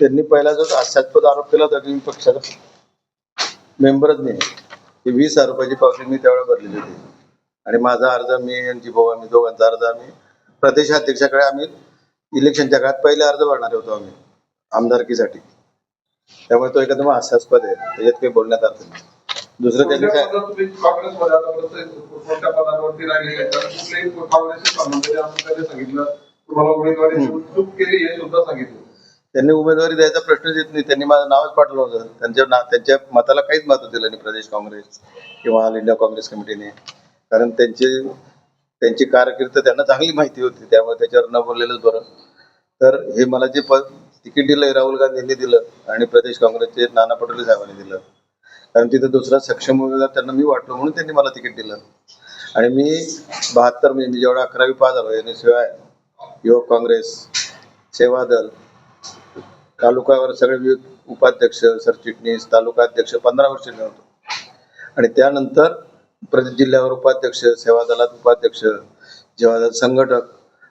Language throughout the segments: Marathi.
त्यांनी पहिला जो हास्यास्पद आरोप केला होता की मी पक्षाचा मेंबरच नाही. ही वीस हजार रुपयाची पावती मी त्यावेळेला भरलेली होती. आणि माझा अर्ज मी यांची भाऊ आम्ही दोघांचा अर्ज आम्ही प्रदेशाध्यक्षाकडे आम्ही इलेक्शनच्या काळात पहिले अर्ज भरणार होतो आम्ही आमदारकीसाठी. त्यामुळे तो एकदम हास्यास्पद आहे. त्याच्यात काही बोलण्यात अर्थ नाही. दुसरं त्यांनी काय तुम्हाला उमेदवारी चूक केली हे सुद्धा सांगितलं. त्यांनी उमेदवारी द्यायचा प्रश्नच येत नाही. त्यांनी माझं नावच पाठवलं होतं. त्यांच्या ना त्यांच्या मताला काहीच महत्त्व दिलं नाही प्रदेश काँग्रेस किंवा ऑल इंडिया काँग्रेस कमिटीने. कारण त्यांची त्यांची कारकीर्द त्यांना चांगली माहिती होती. त्यामुळे त्याच्यावर न बोललेलंच बरं. तर हे मला जे पद तिकीट दिलंय राहुल गांधींनी दिलं आणि प्रदेश काँग्रेसचे नाना पटोले साहेबांनी दिलं. कारण तिथं दुसरा सक्षम उमेदवार त्यांना मी वाटलो म्हणून त्यांनी मला तिकीट दिलं. आणि मी बहात्तर म्हणजे मी जेवढा अकरावी पास झालो एन एस युवक काँग्रेस सेवा दल तालुक्यावर सगळे विविध उपाध्यक्ष सरचिटणीस तालुका अध्यक्ष पंधरा वर्ष मिळवतो आणि त्यानंतर प्रति जिल्ह्यावर उपाध्यक्ष सेवा दलात उपाध्यक्ष जेव्हा दल संघटक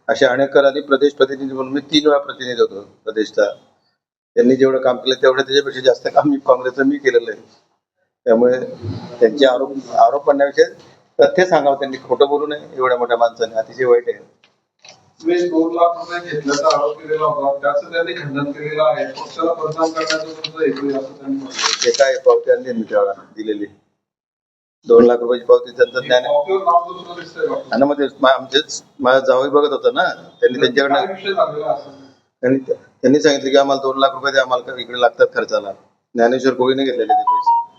असे अनेक आधी प्रदेश प्रतिनिधी म्हणून मी तीन वेळा प्रतिनिधी होतो प्रदेशचा. त्यांनी जेवढं काम केलं तेवढं त्याच्यापेक्षा जास्त काम मी काँग्रेसचं मी केलेलं आहे. त्यामुळे त्यांचे आरोप आरोप करण्याविषयी तथ्य सांगावं त्यांनी खोटं बोलू नये एवढ्या मोठ्या माणसाने अतिशय वाईट आहे. तुम्ही दोन लाख रुपये घेतल्याचा आरोप केलेला होता. त्याचं त्यांनी खंडन केलेलं आहे. पक्षाला बदनाम करण्याचं तुमचं हेतू आहे असं त्यांनी म्हटलं ते काय पावती आणली त्यावेळेला दिलेली? दोन लाख रुपयाची पावती त्यांचं ज्ञान आहे. पावतीवर नाव दिसतंय. आणि मग ते मा- आमचे माझा जावई बघत होता ना त्यांनी काय त्यांच्याकडनं विषय झालेला असं? त्यांनी त्यांनी सांगितलं की आम्हाला दोन लाख रुपये द्या आम्हाला का इकडे लागतात खर्चाला. ज्ञानेश्वर कोळीने घेतलेले ते पैसे.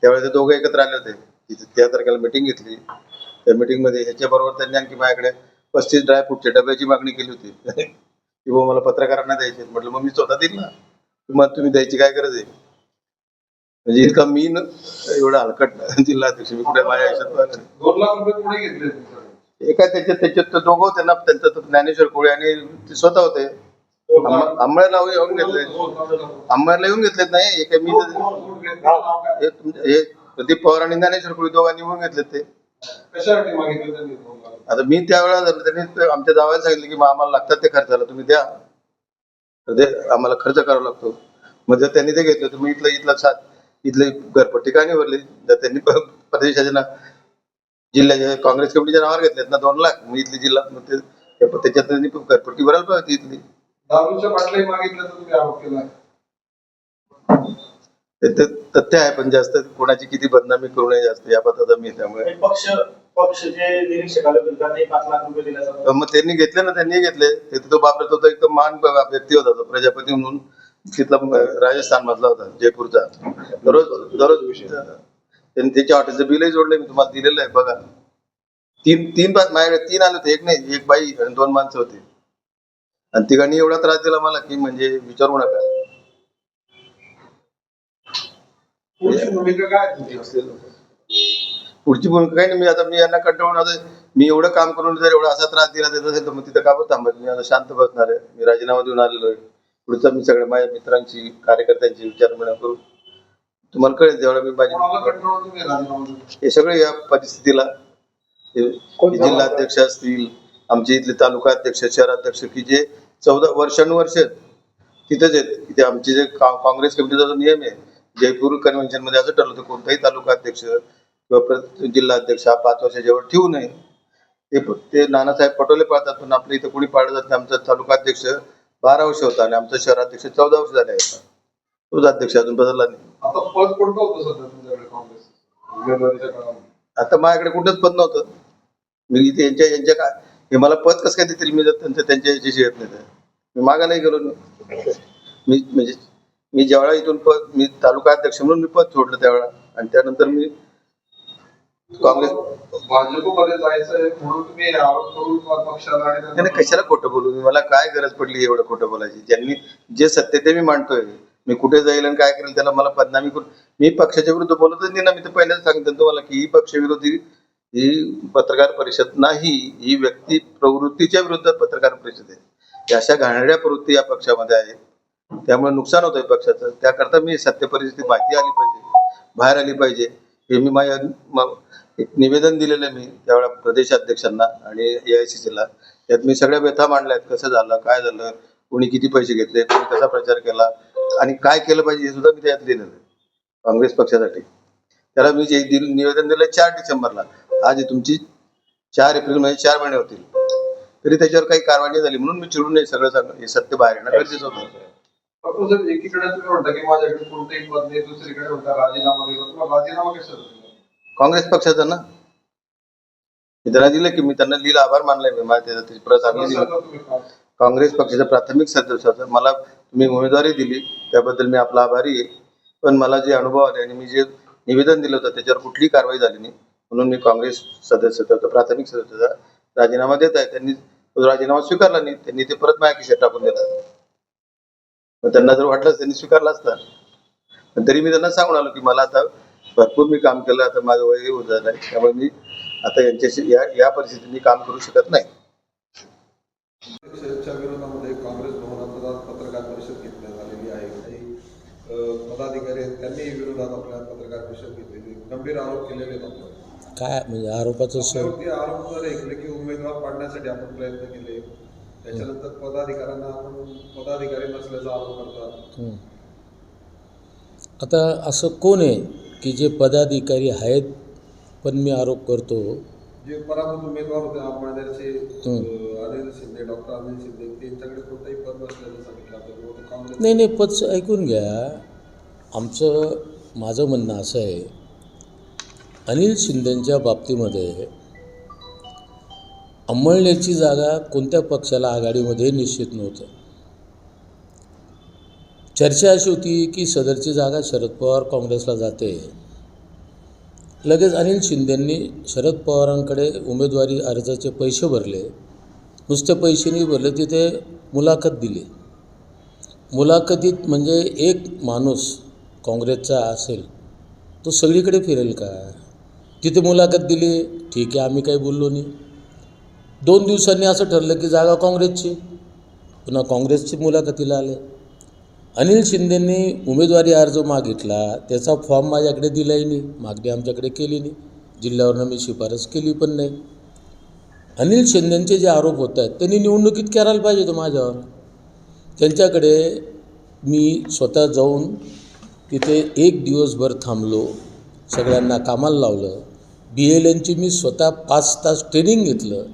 त्यावेळेस ते दोघं एकत्र आले होते. तिथे त्या तारखेला मिटिंग घेतली. त्या meeting मध्ये ह्याच्या बरोबर त्यांनी आणखी माझ्याकडे पस्तीस ड्रायफ्रूटच्या डब्याची मागणी केली होती. की बुवा मला पत्रकारांना द्यायचे म्हटलं मग मी स्वतः देईल ना. मग तुम्ही द्यायची काय गरज आहे? म्हणजे इतका मी न- एवढा हलकट जिल्हाध्यक्ष मी कुठे माझ्या आयुष्यात पाहिलं नाही. दोन लाख रुपये कुठे घेतले तुमच्याकडे? एका त्याच्यात त्याच्यात तर दोघं होते ना. त्यांचं तर ज्ञानेश्वर कोळी आणि ते स्वतः होते. आंबा- आंबळ्याला येऊन घेतले. आंबळ्याला येऊन घेतलेत नाही एका मी हे तुमचे- हे प्रदीप पवार आणि ज्ञानेश्वर कोळी दोघांनी येऊन घेतलेत ते. कशासाठी मागितले त्यांनी दोन लाख? आता मी त्यावेळेला त्यांनी आमच्या जावायला सांगितलं की मग आम्हाला लागतात ते खर्चाला तुम्ही द्या. तर ते आम्हाला खर्च करावा लागतो. मग जर त्यांनी ते घेतलं मी इथलं इथलं सात इथले घरपट्टी का नाही भरली जर त्यांनी प- प्रदेशाच्या ना जिल्ह्याच्या काँग्रेस कमिटीच्या नावावर घेतलेत ना दोन लाख मग इथली जिल्हा मग ते ते- त्याच्यात त्यांनी घरपट्टी भरायला पाहिजे होती इथली. दारूच्या बाटल्याही मागितल्या तर तुम्ही आरोप केला. ते तथ्य आहे पण जास्त कोणाची किती बदनामी करू नये जास्त या पद्धतीचा मी त्यामुळे. आणि पक्ष पक्ष जे निरीक्षक आले होते त्यांनी पाच लाख रुपये दिल्याचा मग त्यांनी घेतले ना त्यांनी घेतले. ते तो बापरे तो तर एकदम महान ब- व्यक्ती होता तो प्रजापती म्हणून तिथला राजस्थान मधला होता जयपूरचा. दररोज दररोज त्यांनी त्याच्या हॉटेलचं बिलही जोडलंय मी तुम्हाला दिलेलं आहे बघा. तीन तीन माझ्याकडे तीन आले होते एक नाही एक बाई आणि दोन माणसं होती. आणि तिघांनी एवढा त्रास दिला मला की म्हणजे विचारू नका. पुढची भूमिका काय तुमची असेल पुढची भूमिका काही नाही मी आता मी यांना कंटाळून आता मी एवढं काम करून जर एवढा असा त्रास दिला देत असेल तर मग तिथं का बरं थांबत? मी आता शांत बसणार आहे. मी राजीनामा देऊन आलेलो आहे. पुढचं मी सगळ्या माझ्या मित्रांची कार्यकर्त्यांची विचारविणा करू तुम्हाला कळेल जेवढा मी माझी? हे सगळे या परिस्थितीला हे हे जिल्हाध्यक्ष असतील आमचे इथले तालुका अध्यक्ष शहराध्यक्ष की जे चौदा वर्षानुवर्ष तिथेच आहेत. की ते आमचे जे काँग्रेस कमिटीचा जो नियम आहे जयपूर कन्व्हेन्शनमध्ये असं ठरलं होतं कोणताही तालुका अध्यक्ष किंवा जिल्हा अध्यक्ष हा पाच वर्षाच्या वर ठेवू नये. ते ते नानासाहेब पटोले पाळतात पण आपल्या इथं कोणी पाळत जात नाही. आमचा तालुका अध्यक्ष बारा वर्ष होता आणि आमचा शहराध्यक्ष चौदा वर्ष झाले आहेत. तोच अध्यक्ष अजून बदलला नाही. आता माझ्याकडे कुठंच पद नव्हतं. मी इथे यांच्या यांच्या काय हे मला पद कसं काय देतील मी जर त्यांचं त्यांच्या याच्याशी येत नाही तर? मी मागायलाही गेलो. नाही मी म्हणजे मी ज्यावेळा इथून पद मी तालुका अध्यक्ष म्हणून मी पद सोडलं त्यावेळा. आणि त्यानंतर मी काँग्रेस भाजपमध्ये जायचंय म्हणून तुम्ही आरोप करून पक्षाला आणि त्याने कशाला खोटं बोलू? मी मला काय गरज पडली एवढं खोटं बोलायची? ज्यांनी जे सत्य ते मी मांडतोय. मी कुठे जाईल आणि काय करेल त्याला मला बदनामी करून मी पक्षाच्या विरुद्ध बोलतच नाही ना मी तर पहिल्याच सांगतो तुम्हाला की ही पक्षविरोधी ही पत्रकार परिषद नाही ही व्यक्ती प्रवृत्तीच्या विरुद्ध पत्रकार परिषद आहे. अशा घाणेरड्या प्रवृत्ती या पक्षामध्ये आहेत. त्यामुळे नुकसान होतंय पक्षाचं त्याकरता मी सत्य परिस्थिती माहिती आली पाहिजे बाहेर आली पाहिजे. हे मी माझ्या एक निवेदन दिलेलं मी त्यावेळा प्रदेशाध्यक्षांना आणि एआयसीसीला त्यात मी सगळ्या व्यथा मांडल्यात कसं झालं काय झालं कोणी किती पैसे घेतले कोणी कसा प्रचार केला आणि काय केलं पाहिजे हे सुद्धा मी त्यात लिहिलेलं आहे काँग्रेस पक्षासाठी. त्याला मी जे दिल निवेदन दिलं चार डिसेंबरला. आज तुमची चार एप्रिलमध्ये चार महिने होतील. तरी त्याच्यावर काही कारवाई झाली म्हणून मी चिडून नाही सगळं सांग हे सत्य बाहेर येणं गरजेचं होतं. डॉक्टर साहेब एकीकडे तुम्ही म्हणता की माझ्याकडे कोणतेही पद नाही दुसरीकडे म्हणता राजीनामा दिला तुम्हाला राजीनामा कशाला दिला? काँग्रेस पक्षाचा ना मी त्यांना दिलं की मी त्यांना लिहिलं आभार मानलाय मी माझ्या त्याचा त्याची प्रत आणली दिली. कशाला तुम्ही का? काँग्रेस पक्षाचा प्राथमिक सदस्याचा मला तुम्ही उमेदवारी दिली त्याबद्दल मी आपला आभारी आहे पण मला जे अनुभव आले आणि मी जे निवेदन दिलं होतं त्याच्यावर कुठलीही कारवाई झाली नाही म्हणून मी काँग्रेस सदस्याचा प्राथमिक सदस्याचा राजीनामा देत आहे त्यांनी तो राजीनामा स्वीकारला नाही त्यांनी ते परत माझ्या खिशात टाकून मग त्यांना जर वाटलं त्यांनी स्वीकारला असता. पण तरी मी त्यांना सांगून आलो की मला आता भरपूर मी काम केलं आता माझं वय होत झालं आहे. त्यामुळे मी आता यांच्याशी या या परिस्थितीत मी काम करू शकत नाही. विरोधामध्ये काँग्रेस भवनात आज पत्रकार परिषद घेतण्यात आलेली आहे. काही पदाधिकारी आहेत त्यांनी विरोधात आपल्या पत्रकार परिषद घेतलेली गंभीर आरोप केलेले. काय म्हणजे आरोपाचं आरोप जर ऐकले की उमेदवार पाडण्यासाठी आपण प्रयत्न केले. त्याच्यानंतर पदाधिकाऱ्यांना आपण पदाधिकारी नसल्याचा आरोप करतात. आता असं कोण आहे की जे पदाधिकारी आहेत पण मी आरोप करतो जे पराभूत उमेदवार होते. अ, अनिल शिंदे डॉक्टर अनिल शिंदे त्यांच्याकडे कोणताही पद नसल्याचं सांगितलं काँग्रेस नाही नाही पद ऐकून घ्या आमचं माझं म्हणणं असं आहे अनिल शिंदेंच्या बाबतीमध्ये अंमळनेरची जागा कोणत्या पक्षाला आघाडीमध्ये निश्चित नव्हतं? चर्चा अशी होती की सदरची जागा शरद पवार काँग्रेसला जाते. लगेच अनिल शिंदेंनी शरद पवारांकडे उमेदवारी अर्जाचे पैसे भरले. नुसते पैसे नाही भरले तिथे मुलाखत दिली. मुलाखतीत म्हणजे एक माणूस काँग्रेसचा असेल तो सगळीकडे फिरेल का? तिथे मुलाखत दिली ठीक आहे आम्ही काही बोललो नाही. दोन दिवसांनी असं ठरलं की जागा काँग्रेसची. पुन्हा काँग्रेसची मुलाखतीला आले. अनिल शिंदेंनी उमेदवारी अर्ज मागितला त्याचा फॉर्म माझ्याकडे दिलाही नाही. मागणी आमच्याकडे केली नाही. जिल्ह्यावरनं मी शिफारस केली पण नाही. अनिल शिंदेंचे जे आरोप होत आहेत त्यांनी निवडणुकीत करायला पाहिजे होतं माझ्यावर. त्यांच्याकडे मी स्वतः जाऊन तिथे एक दिवसभर थांबलो सगळ्यांना कामाला लावलं. बी एल एनची मी स्वतः पाच तास ट्रेनिंग घेतलं.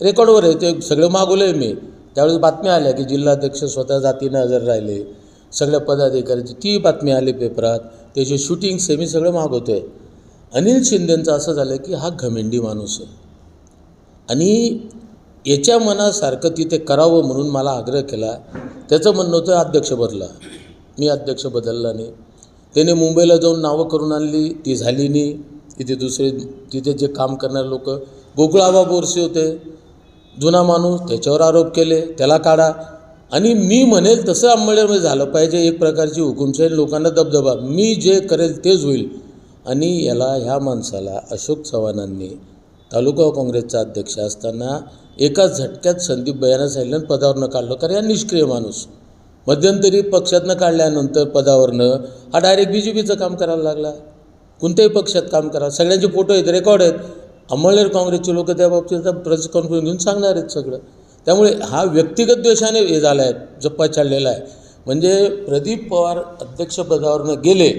रेकॉर्डवर आहे ते सगळं मागवलं आहे मी. त्यावेळेस बातम्या आल्या की जिल्हाध्यक्ष स्वतः जातीनं हजर राहिले. सगळ्या पदाधिकाऱ्यांची ती बातमी आली पेपरात. त्याचे शूटिंग सेमी सगळं मागवतो आहे अनिल शिंदेंचं असं झालं की हा घमेंडी माणूस आहे. आणि याच्या मनासारखं तिथे करावं म्हणून मला आग्रह केला. त्याचं म्हणणं होतं अध्यक्ष बदला मी अध्यक्ष बदलला नाही. त्याने मुंबईला जाऊन नावं करून आणली ती झाली नाही. तिथे दुसरे तिथे जे काम करणारे लोक गोकुळाबा बोरसे होते. जुना माणूस त्याच्यावर आरोप केले त्याला काढा. आणि मी म्हणेल तसं अंमळनेरमध्ये झालं पाहिजे. एक प्रकारची हुकुमशाही लोकांना दबदबा. मी जे करेल तेच होईल. आणि याला ह्या माणसाला अशोक चव्हाणांनी तालुका काँग्रेसचा अध्यक्ष असताना एका झटक्यात संदीप बयाना साहिल्यानं पदावरनं काढलं. कारण या निष्क्रिय माणूस. मध्यंतरी पक्षातनं काढल्यानंतर पदावरनं हा डायरेक्ट बी जे पीचं काम करायला लागला. कोणत्याही पक्षात काम करा. सगळ्यांचे फोटो आहेत रेकॉर्ड आहेत. अंमळनेर काँग्रेसचे लोक त्या बाबतीत प्रेस कॉन्फरन्स घेऊन सांगणार आहेत सगळं. त्यामुळे हा व्यक्तिगत द्वेषाने हे झाला आहे जप्पा चाललेला आहे. म्हणजे प्रदीप पवार अध्यक्षपदावरनं गेले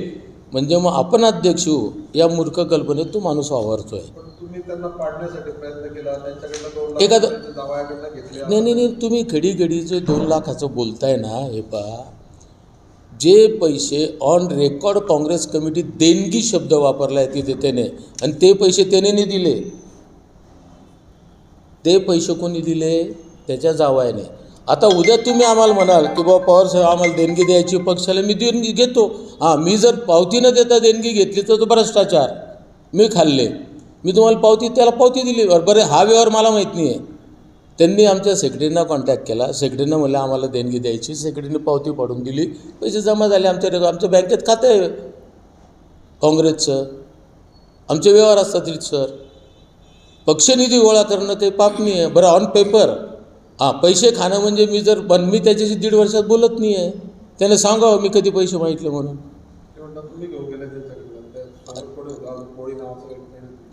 म्हणजे मग आपण अध्यक्ष होऊ या मूर्ख कल्पनेत तो माणूस वावरतो आहे पण तुम्ही त्यांना पाडण्यासाठी प्रयत्न केला त्यांच्याकडनं दोन लाख एखादं- नाही नाही तुम्ही घडी घडीचे दोन लाखाचं बोलताय ना हे पहा. जे पैसे ऑन रेकॉर्ड काँग्रेस कमिटी देणगी शब्द वापरला आहे तिथे त्याने आणि ते पैसे त्याने नाही दिले. ते पैसे कोणी दिले? त्याच्या जावायने. आता उद्या तुम्ही आम्हाला म्हणाल की बाबा पवार साहेब आम्हाला देणगी द्यायची पक्षाला मी देणगी घेतो. हां मी जर पावती न देता देणगी घेतली तर तो भ्रष्टाचार. मी खाल्ले. मी तुम्हाला पावती त्याला पावती दिली. बरं बरं हा व्यवहार मला माहीत नाही आहे त्यांनी आमच्या सेक्रेटरीना कॉन्टॅक्ट केला. सेक्रेटरीनं म्हणलं आम्हाला देणगी द्यायची. सेक्रेटरीने पावती पाडून दिली. पैसे जमा झाले आमच्या आमच्या बँकेत खातं आहे. काँग्रेसचं. आमचे व्यवहार असतात सर. पक्षनिधी गोळा करणं ते पाप नाही आहे. बरं ऑन पेपर हां पैसे खाणं म्हणजे मी जर पण मी त्याच्याशी दीड वर्षात बोलत नाही आहे. त्याने सांगावं मी कधी पैसे मागितले म्हणून.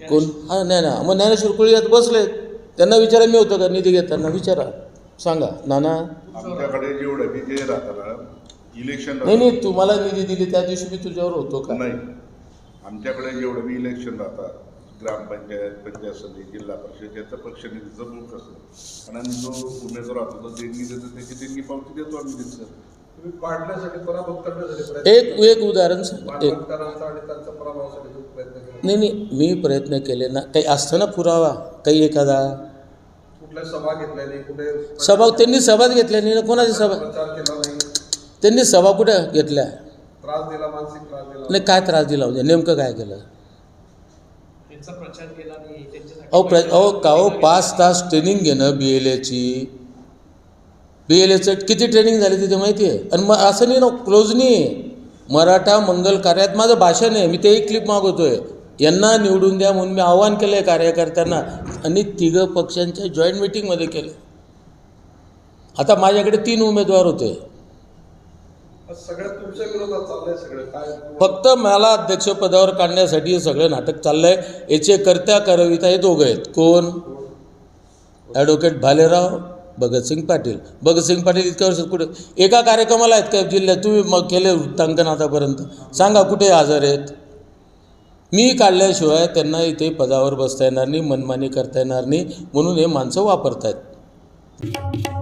कोणी? हां नाही ना मग ज्ञानेश्वर कुळी यात बसले त्यांना विचारा मी होतं का? निधी घेताना विचारा. सांगा. नाना? आमच्याकडे जेवढं बी जे इलेक्शन नाही नाही तुम्हाला निधी दिली त्या दिवशी मी तुझ्यावर होतो का? नाही. आमच्याकडे जेवढं बी इलेक्शन राहतात ग्रामपंचायत पंचायत समिती जिल्हा परिषद याचा पक्ष निधीचं बुक असतं. आणि जो उमेदवार राहतो तो देणगी देतो त्याची देणगी पावती देतो आम्ही तिथं एक एक उदाहरण सांग. एक. नाही नाही मी प्रयत्न केले ना. काही असतं ना पुरावा? काही एखादा? कुठल्या सभा त्यांनी सभाच घेतल्या नाही ना. कोणाची सभा? त्यांनी सभा कुठे घेतल्या? त्रास दिला मानसिक त्रास दिला. नाही काय त्रास दिला म्हणजे नेमकं काय केलं? त्यांचा प्रचार केला नाही. त्यांच्यासाठी अहो प्र अहो का हो पाच तास ट्रेनिंग घेणं बी एल एची बी एल एचं किती ट्रेनिंग झाली तिथे माहिती आहे आणि मग असं नाही ना क्लोज नाही आहे. मराठा मंगल कार्यात माझं भाषण आहे मी तेही क्लिप मागवतोय. यांना निवडून द्या म्हणून मी आव्हान केलं आहे कार्यकर्त्यांना. आणि तिघं पक्षांच्या जॉईंट मिटिंगमध्ये केलं आता माझ्याकडे तीन उमेदवार होते. फक्त मला अध्यक्षपदावर काढण्यासाठी हे सगळं नाटक चाललंय. याचे कर्त्या करविता हे दोघं आहेत. कोण? ॲडव्होकेट भालेराव भगतसिंग पाटील. भगतसिंग पाटील इतक्या वर्षात कुठे? एका कार्यक्रमाला आहेत का जिल्ह्यात? तुम्ही मग केले वृत्तांकन आतापर्यंत सांगा कुठे हजर आहेत? मी काढल्याशिवाय त्यांना इथे पदावर बसता येणार नाही मनमानी करता येणार नाही म्हणून हे माणसं वापरत आहेत